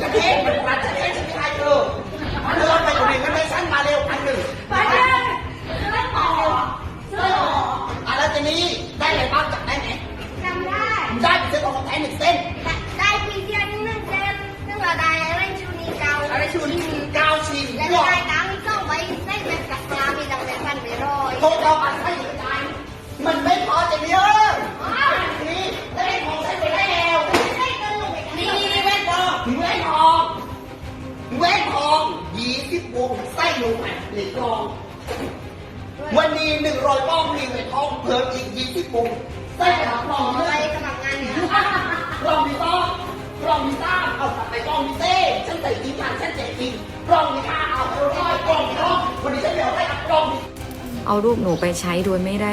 ฉันเองมันปัดฉันเองฉันไม่ให้เธอเธอไปอยู่ในเงินในชั้นมาเร็วพันหนึ่งไปเลยไม่ต่อซื้ออะแล้วทีนี้ได้อะไรบ้างจับได้ไหมจำได้ได้ไปซื้อของแท้หนึ่งเส้น ได้ปีเดียวหนึ่งเซนซึ่งเราได้อะไรชูนีเก่าอะไรชุนเก้าชิ้นและบวกได้ตังค์ก็ไว้ได้เงินกับปลามีตังแต่พันไม่ร้อยโต๊ะเราอัน ยี่สิบวงไส้ลงไปเหล็กทองวันนี้หนึ่งร้อยบ้องมีแว่นทองเพิ่มอีกยี่สิบวงไส้หลังทองไปเลยสมัครงานเนี่ยกล่องมีต้องกล่องมีต้าเอากลับไปกล่องมีเต้ฉันใส่จริงผ่านฉันแจกจริงกล่องมีค่าเอาไปร้อยกล่องมีต้องวันนี้ฉันเดี๋ยวให้กล่องมีเอารูปหนูไปใช้โดยไม่ได้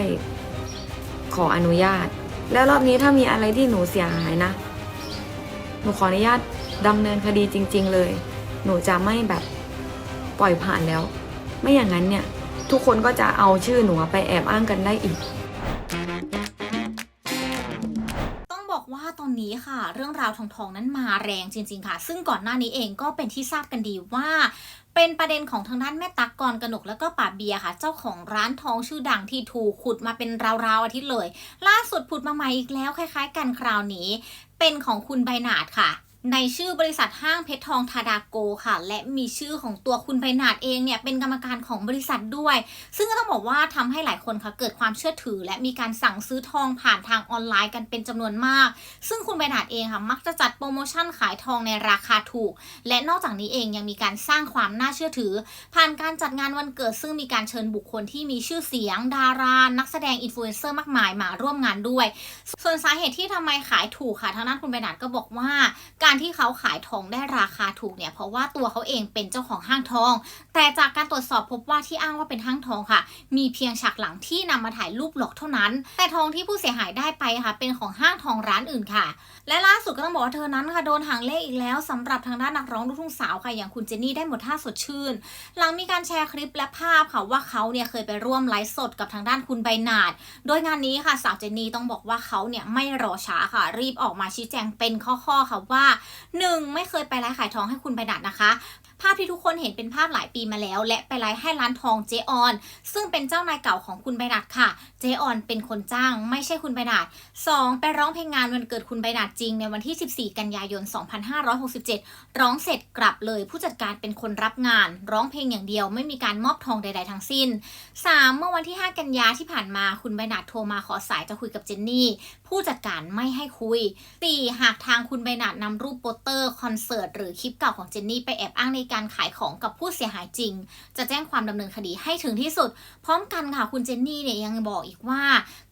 ขออนุญาต แล้วรอบนี้ถ้ามีอะไรที่หนูเสียหายนะ หนูขออนุญาตดำเนินคดีจริง ๆ เลย หนูจะไม่แบบ ปล่อยผ่านแล้ว ไม่อย่างนั้นเนี่ย ทุกคนก็จะเอาชื่อหนูไปแอบอ้างกันได้อีกต้องบอกว่าตอนนี้ค่ะ เรื่องราวทองทองนั้นมาแรงจริง ๆ ค่ะ ซึ่งก่อนหน้านี้เองก็เป็นที่ทราบกันดีว่า เป็นประเด็นของทางด้านแม่ตักกรกนกแล้วก็ป่าเบียค่ะ เจ้าของร้านทองชื่อดังที่ถูกขุดมาเป็นราวๆอาทิตย์เลย ล่าสุดผุดมาใหม่อีกแล้วคล้าย ๆ กันคราวนี้ เป็นของคุณใบหนาดค่ะ ในชื่อบริษัทห้างเพชรทองทาดาโกค่ะ และมีชื่อของตัวคุณใบหนาดเองเนี่ยเป็นกรรมการของบริษัทด้วย ซึ่งก็ต้องบอกว่าทำให้หลายคนค่ะเกิดความเชื่อถือ และมีการสั่งซื้อทองผ่านทางออนไลน์กันเป็นจำนวนมาก ซึ่งคุณใบหนาดเองค่ะมักจะจัดโปรโมชั่นขายทองในราคาถูก และนอกจากนี้เองยังมีการสร้างความน่าเชื่อถือ ผ่านการจัดงานวันเกิด ซึ่งมีการเชิญบุคคลที่มีชื่อเสียง ดารา นักแสดงอินฟลูเอนเซอร์มากมายมาร่วมงานด้วย ส่วนสาเหตุที่ทำไมขายถูกค่ะทางด้านคุณใบหนาดก็บอกว่าการที่เขาขายทองได้ราคาถูกเนี่ยเพราะว่าตัวเขาเองเป็นเจ้าของห้างทอง แต่จากการตรวจสอบพบว่าที่อ้างว่าเป็นห้างทองค่ะ มีเพียงฉากหลังที่นำมาถ่ายรูปหลอกเท่านั้น แต่ทองที่ผู้เสียหายได้ไปค่ะ เป็นของห้างทองร้านอื่นค่ะ และล่าสุดก็ต้องบอกว่าเธอนั้นค่ะโดนหางเลขอีกแล้วสำหรับทางด้านนักร้องลูกทุ่งสาวค่ะอย่างคุณเจนนี่ได้หมดท่าสดชื่น หลังมีการแชร์คลิปและภาพค่ะว่าเขาเนี่ยเคยไปร่วมไลฟ์สดกับทางด้านคุณใบหนาด โดยงานนี้ค่ะสาวเจนนี่ต้องบอกว่าเขาเนี่ยไม่รอช้าค่ะ รีบออกมาชี้แจงเป็นข้อๆค่ะว่า 1. ไม่เคยไปไลฟ์ขายทองให้คุณใบหนาดนะคะ ภาพที่ทุกคนเห็นเป็นภาพหลายปีมาแล้ว และไปไลฟ์ให้ร้านทองเจออน ซึ่งเป็นเจ้านายเก่าของคุณใบหนาดค่ะเจออนเป็นคนจ้างไม่ใช่คุณใบหนาด 2. ไปร้องเพลงงานวันเกิดคุณใบหนาดจริงในวันที่ 14 กันยายน 2567 ร้องเสร็จกลับเลยผู้จัดการเป็นคนรับงาน ร้องเพลงอย่างเดียวไม่มีการมอบทองใด ๆ ทั้งสิ้น 3. เมื่อวันที่ 5 กันยาที่ผ่านมาคุณใบหนาดโทรมาขอสายจะคุยกับเจนนี่ ผู้จัดการไม่ให้คุย 4. หากทางคุณใบหนาดนำรูปโปสเตอร์คอนเสิร์ตหรือคลิปเก่าของเจนนี่ไปแอบอ้างในการขายของกับผู้เสียหายจริง จะแจ้งความดำเนินคดีให้ถึงที่สุด พร้อมกันค่ะคุณเจนนี่เนี่ยยังบอกอีกว่า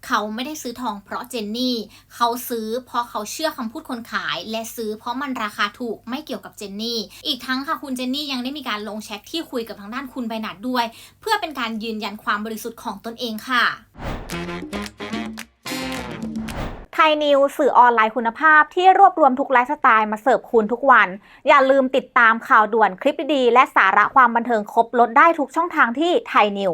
เขาไม่ได้ซื้อทองเพราะเจนนี่ เขาซื้อเพราะเขาเชื่อคำพูดคนขาย และซื้อเพราะมันราคาถูกไม่เกี่ยวกับเจนนี่ อีกทั้งค่ะคุณเจนนี่ยังได้มีการลงแชทที่คุยกับทางด้านคุณใบหนาดด้วย เพื่อเป็นการยืนยันความบริสุทธิ์ของตนเองค่ะไทยนิวสื่อออนไลน์คุณภาพที่รวบรวมทุกไลฟ์สไตล์มาเสิร์ฟคุณทุกวัน อย่าลืมติดตามข่าวด่วนคลิปดีๆและสาระความบันเทิงครบลดได้ทุกช่องทางที่ไทยนิว